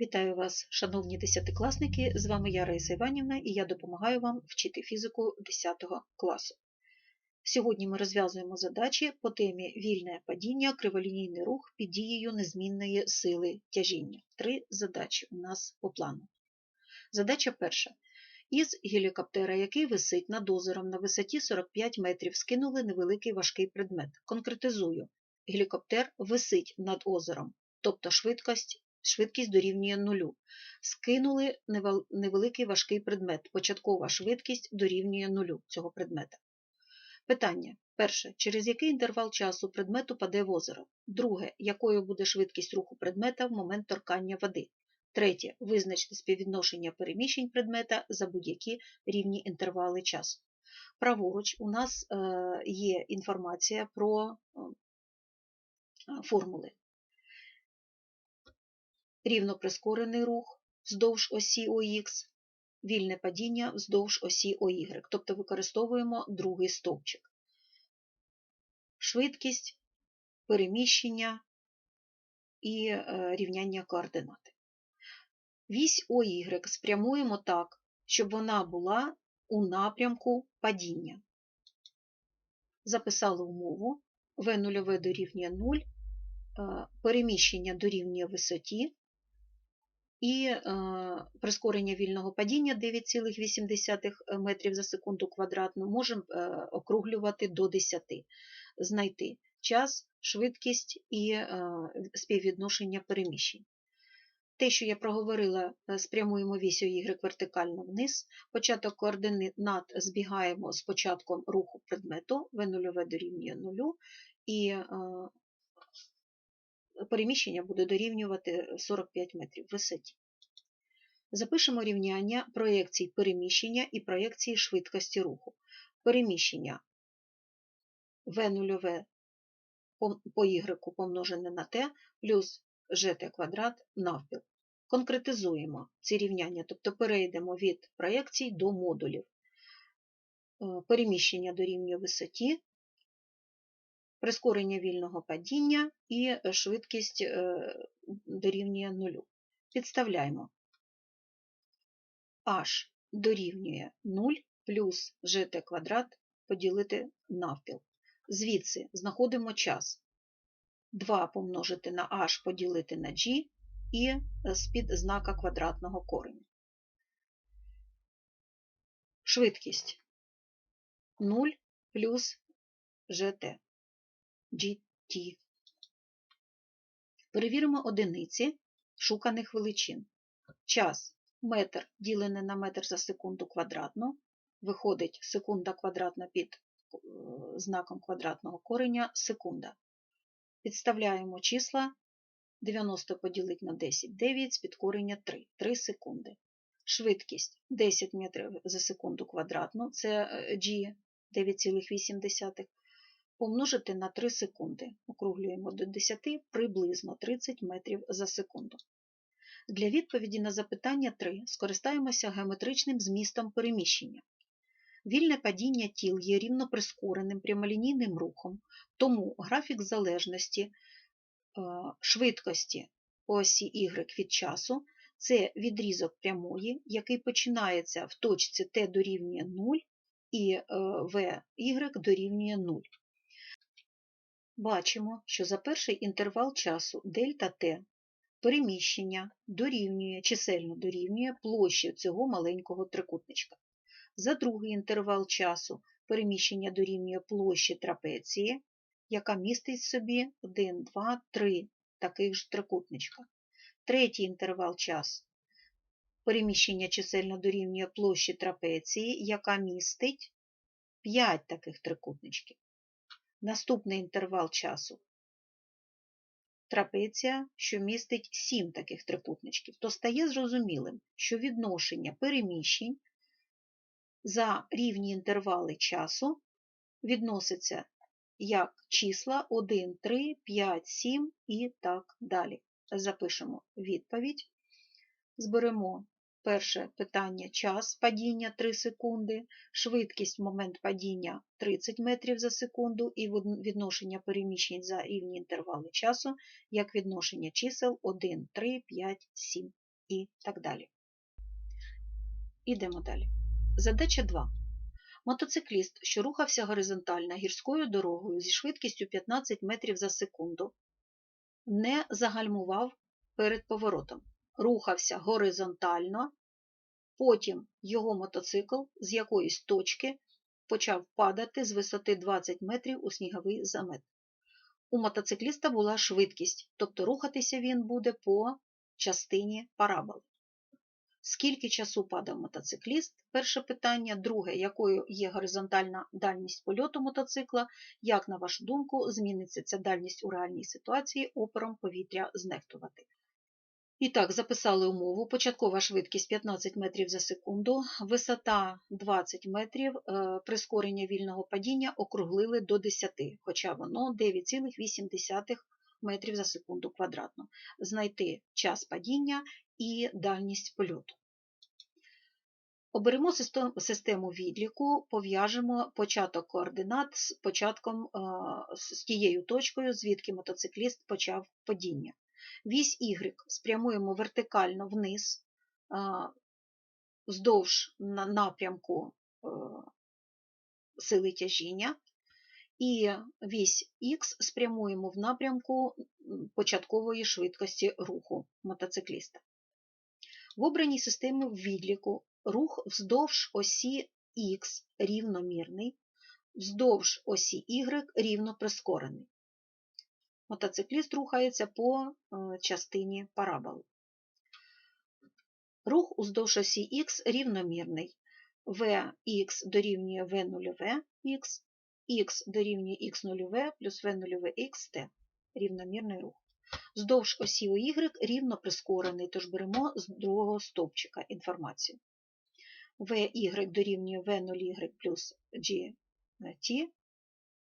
Вітаю вас, шановні десятикласники! З вами я Раїса Іванівна і я допомагаю вам вчити фізику 10 класу. Сьогодні ми розв'язуємо задачі по темі вільне падіння, криволінійний рух під дією незмінної сили тяжіння. Три задачі у нас по плану. Задача перша. Із гелікоптера, який висить над озером на висоті 45 метрів, скинули невеликий важкий предмет. Конкретизую, гелікоптер висить над озером, тобто швидкість швидкість дорівнює нулю. Скинули невеликий важкий предмет. Початкова швидкість дорівнює нулю цього предмета. Питання. Перше. Через який інтервал часу предмет упаде в озеро? Друге. Якою буде швидкість руху предмета в момент торкання води? Третє. Визначте співвідношення переміщень предмета за будь-які рівні інтервали часу. Праворуч у нас є інформація про формули рівно прискорений рух вздовж осі ОХ, вільне падіння вздовж осі ОY, тобто використовуємо другий стовпчик. Швидкість, переміщення і е, рівняння координати. Вісь ОY спрямуємо так, щоб вона була у напрямку падіння. Записали умову В0 дорівнює 0, е, переміщення дорівнює висоті, і е, прискорення вільного падіння 9,8 метрів за секунду квадратну можемо е, округлювати до 10, знайти час, швидкість і е, співвідношення переміщень. Те, що я проговорила, спрямуємо вісь Y вертикально вниз, початок координат збігаємо з початком руху предмету, В0 дорівнює 0, і переміщення буде дорівнювати 45 метрів в висоті. Запишемо рівняння проєкцій переміщення і проєкції швидкості руху. Переміщення v0 по y помножене на t плюс gt квадрат навпіл. Конкретизуємо ці рівняння, тобто перейдемо від проєкцій до модулів. Е, переміщення дорівнює висоті, прискорення вільного падіння і е, швидкість е, дорівнює нулю. Підставляємо h дорівнює 0 плюс gt квадрат поділити навпіл. Звідси знаходимо час. 2 помножити на h поділити на g і е, з-під знака квадратного кореня. Швидкість 0 плюс gt. GT. Перевіримо одиниці шуканих величин. Час метр ділене на метр за секунду квадратну. Виходить секунда квадратна під е, знаком квадратного кореня секунда. Підставляємо числа 90 поділити на 10, 9 з підкорення 3, 3 секунди. Швидкість 10 метрів за секунду квадратну, це е, G 9,8 помножити на 3 секунди. Округлюємо до 10 приблизно 30 метрів за секунду. Для відповіді на запитання 3 скористаємося геометричним змістом переміщення. Вільне падіння тіл є рівно прискореним прямолінійним рухом, тому графік залежності е, швидкості осі Y від часу це відрізок прямої, який починається в точці t дорівнює 0 і е, v y дорівнює 0 бачимо, що за перший інтервал часу дельта Т переміщення дорівнює, чисельно дорівнює площі цього маленького трикутничка. За другий інтервал часу переміщення дорівнює площі трапеції, яка містить в собі 1, 2, 3 таких ж трикутничка. Третій інтервал часу переміщення чисельно дорівнює площі трапеції, яка містить 5 таких трикутничків наступний інтервал часу. Трапеція, що містить сім таких трикутничків, то стає зрозумілим, що відношення переміщень за рівні інтервали часу відноситься як числа 1, 3, 5, 7 і так далі. Запишемо відповідь, зберемо Перше питання час падіння 3 секунди, швидкість момент падіння 30 метрів за секунду і відношення переміщень за рівні інтервали часу, як відношення чисел 1, 3, 5, 7. і так далі. Ідемо далі. Задача 2. Мотоцикліст, що рухався горизонтально гірською дорогою зі швидкістю 15 метрів за секунду, не загальмував перед поворотом. Рухався горизонтально, потім його мотоцикл з якоїсь точки почав падати з висоти 20 метрів у сніговий замет. У мотоцикліста була швидкість, тобто рухатися він буде по частині параболи. Скільки часу падав мотоцикліст? Перше питання. Друге, якою є горизонтальна дальність польоту мотоцикла? Як, на вашу думку, зміниться ця дальність у реальній ситуації опором повітря знехтувати? І так, записали умову. Початкова швидкість 15 метрів за секунду, висота 20 метрів, е, прискорення вільного падіння округлили до 10, хоча воно 9,8 метрів за секунду квадратно. Знайти час падіння і дальність польоту. Оберемо систему відліку, пов'яжемо початок координат з початком е, з тією точкою, звідки мотоцикліст почав падіння. Вісь Y спрямуємо вертикально вниз, вздовж напрямку е, сили тяжіння, і вісь Х спрямуємо в напрямку початкової швидкості руху мотоцикліста. В обраній системі відліку рух вздовж осі Х рівномірний, вздовж осі Y рівно прискорений. Мотоцикліст рухається по е, частині параболи. Рух уздовж осі Х рівномірний. Vx дорівнює V0 Х, Х дорівнює Х0 плюс В0 xt рівномірний рух. Вздовж осі Y рівно прискорений, тож беремо з другого стовпчика інформацію. VY дорівнює V0Y плюс GT,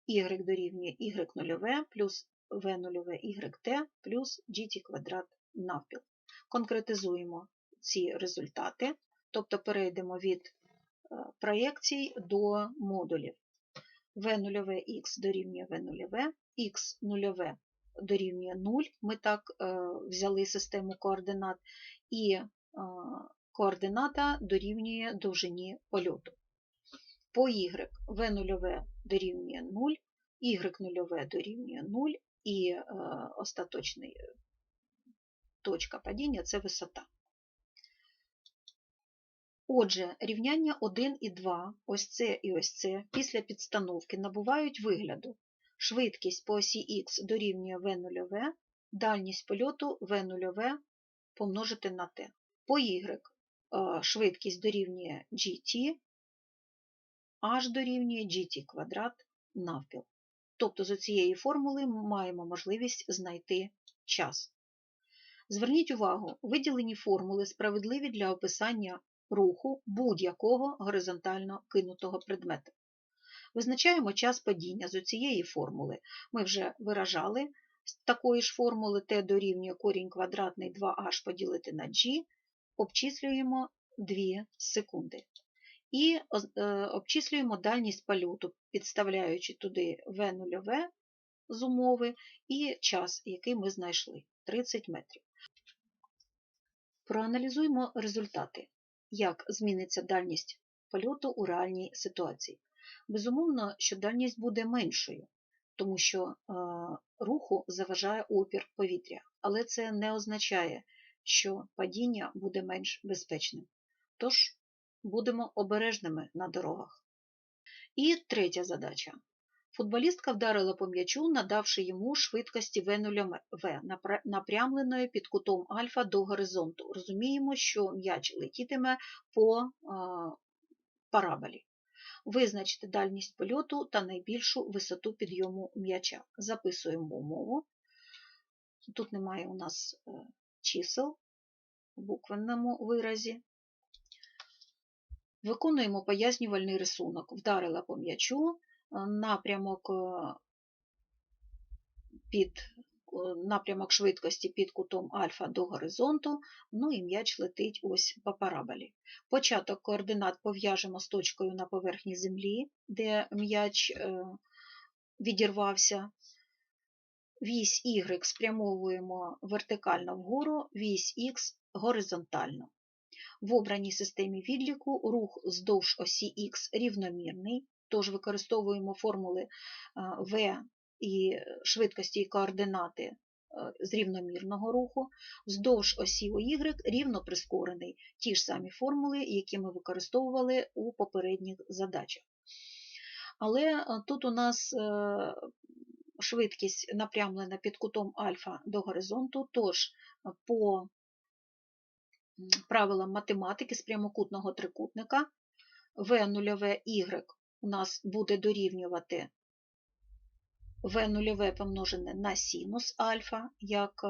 Y дорівнює Y0 плюс V0 YT плюс GT квадрат навпіл. Конкретизуємо ці результати, тобто перейдемо від е, проєкцій до модулів. V0X дорівнює V0, X0 дорівнює 0, ми так е, взяли систему координат, і е, координата дорівнює довжині польоту. По y v0 дорівнює 0, y0 дорівнює 0 і е, остаточна точка падіння це висота. Отже, рівняння 1 і 2, ось це і ось це, після підстановки набувають вигляду. Швидкість по осі Х дорівнює v0, дальність польоту v0 помножити на t. По y швидкість дорівнює gt, h дорівнює gt квадрат навпіл. Тобто з цієї формули маємо можливість знайти час. Зверніть увагу, виділені формули справедливі для описання руху будь-якого горизонтально кинутого предмета. Визначаємо час падіння з цієї формули. Ми вже виражали з такої ж формули t дорівнює корінь квадратний 2h поділити на g, обчислюємо 2 секунди. І обчислюємо дальність польоту, підставляючи туди V0 з умови і час, який ми знайшли 30 метрів. Проаналізуємо результати, як зміниться дальність польоту у реальній ситуації. Безумовно, що дальність буде меншою, тому що е, руху заважає опір повітря, але це не означає, що падіння буде менш безпечним. Тож будемо обережними на дорогах. І третя задача. Футболістка вдарила по м'ячу, надавши йому швидкості В0В, напрямленої під кутом альфа до горизонту. Розуміємо, що м'яч летітиме по параболі. Визначте дальність польоту та найбільшу висоту підйому м'яча. Записуємо умову. Тут немає у нас е, чисел в буквенному виразі. Виконуємо пояснювальний рисунок. Вдарила по м'ячу, е, напрямок е, під напрямок швидкості під кутом альфа до горизонту, ну і м'яч летить ось по параболі. Початок координат пов'яжемо з точкою на поверхні землі, де м'яч відірвався Вісь Y спрямовуємо вертикально вгору, вісь Х горизонтально. В обраній системі відліку рух вздовж осі Х рівномірний, тож використовуємо формули V і швидкості і координати е, з рівномірного руху, вздовж осі Y рівно прискорений, ті ж самі формули, які ми використовували у попередніх задачах. Але е, тут у нас е, швидкість напрямлена під кутом альфа до горизонту, тож по правилам математики з прямокутного трикутника V0 Y у нас буде дорівнювати V0 помножене на синус альфа як е,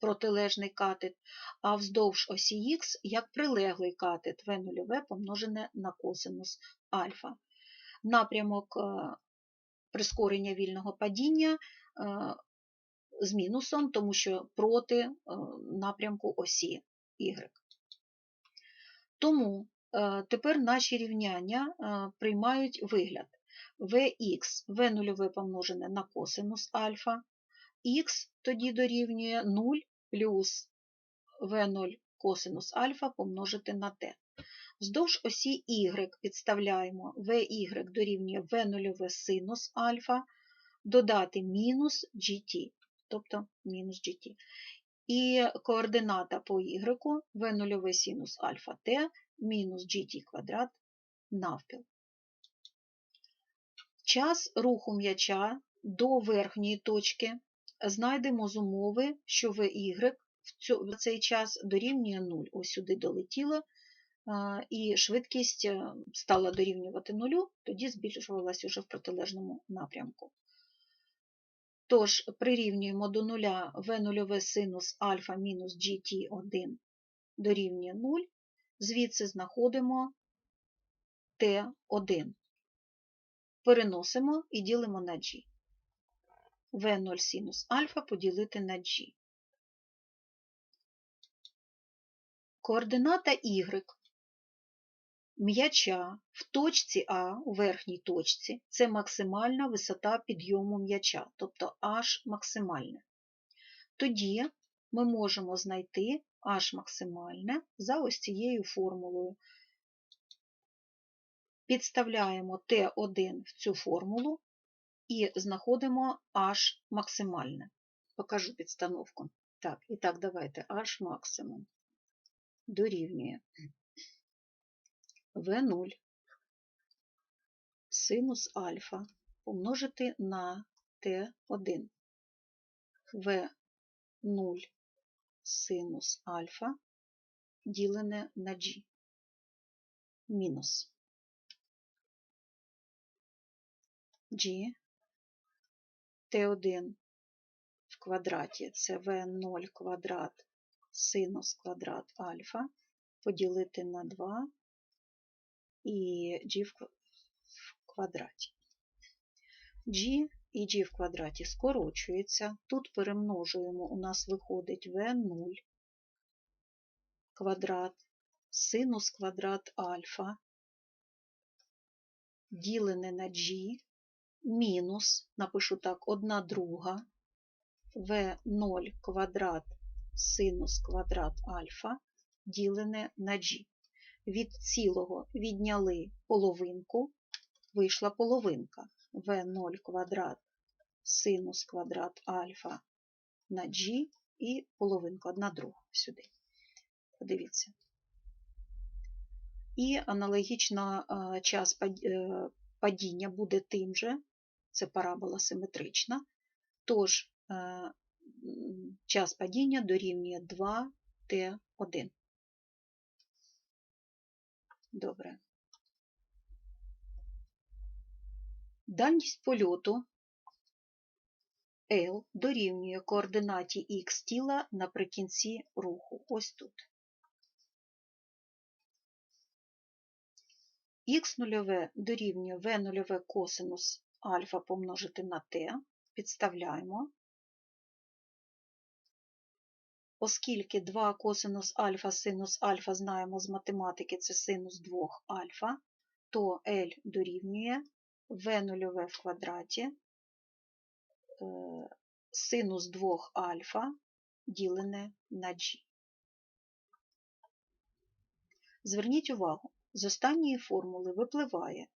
протилежний катет, а вздовж осі Х як прилеглий катет V0 помножене на косинус альфа. Напрямок е, прискорення вільного падіння е, з мінусом, тому що проти напрямку осі Y. Тому тепер наші рівняння приймають вигляд. Vx v0 помножене на косинус альфа, х тоді дорівнює 0 плюс v0 косинус альфа помножити на t. Вздовж осі y підставляємо vy дорівнює v0 синус альфа, додати мінус gt, тобто мінус gt. І координата по y v0 синус альфа t мінус gt квадрат навпіл. Час руху м'яча до верхньої точки знайдемо з умови, що VY в цей час дорівнює 0. Ось сюди долетіло, і швидкість е, стала дорівнювати 0, тоді збільшувалася вже в протилежному напрямку. Тож, прирівнюємо до 0 V0 синус альфа мінус GT1 дорівнює 0, звідси знаходимо T1 переносимо і ділимо на g. V0 синус альфа поділити на g. Координата y м'яча в точці А у верхній точці це максимальна висота підйому м'яча, тобто H максимальне. Тоді ми можемо знайти H максимальне за ось цією формулою Підставляємо Т1 в цю формулу і знаходимо H максимальне. Покажу підстановку. Так, і так, давайте H максимум дорівнює В0 синус альфа помножити на Т1. В0 синус альфа ділене на G мінус. G Т1 в квадраті це В0 квадрат синус квадрат альфа поділити на 2 і G в квадраті. G і G в квадраті скорочується. Тут перемножуємо, у нас виходить В0 квадрат синус квадрат альфа ділене на G мінус, напишу так, 1 друга В0 квадрат синус квадрат альфа ділене на g. Від цілого відняли половинку, вийшла половинка В0 квадрат синус квадрат альфа на g і половинка, одна друга сюди. Подивіться. І аналогічно час е, падіння буде тим же, це парабола симетрична, тож е, час падіння дорівнює 2Т1. Добре. Дальність польоту L дорівнює координаті х тіла наприкінці руху. Ось тут. Х0 дорівнює В0 косинус альфа помножити на t, підставляємо. Оскільки 2 косинус альфа синус альфа знаємо з математики, це синус 2 альфа, то L дорівнює В0 в квадраті е, синус 2 альфа ділене на g. Зверніть увагу, з останньої формули випливає,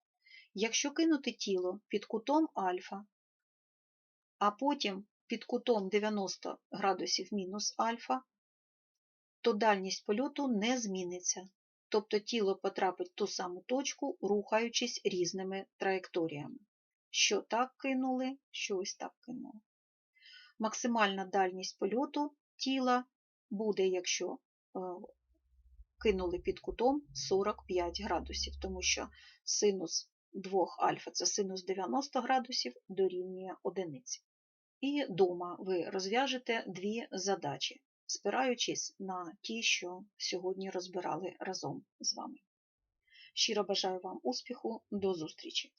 якщо кинути тіло під кутом альфа, а потім під кутом 90 градусів мінус альфа, то дальність польоту не зміниться, тобто тіло потрапить в ту саму точку, рухаючись різними траєкторіями. Що так кинули, що ось так кинули. Максимальна дальність польоту тіла буде, якщо е, кинули під кутом 45 градусів, тому що синус 2 альфа це синус 90 градусів дорівнює одиниці. І дома ви розв'яжете дві задачі, спираючись на ті, що сьогодні розбирали разом з вами. Щиро бажаю вам успіху, до зустрічі!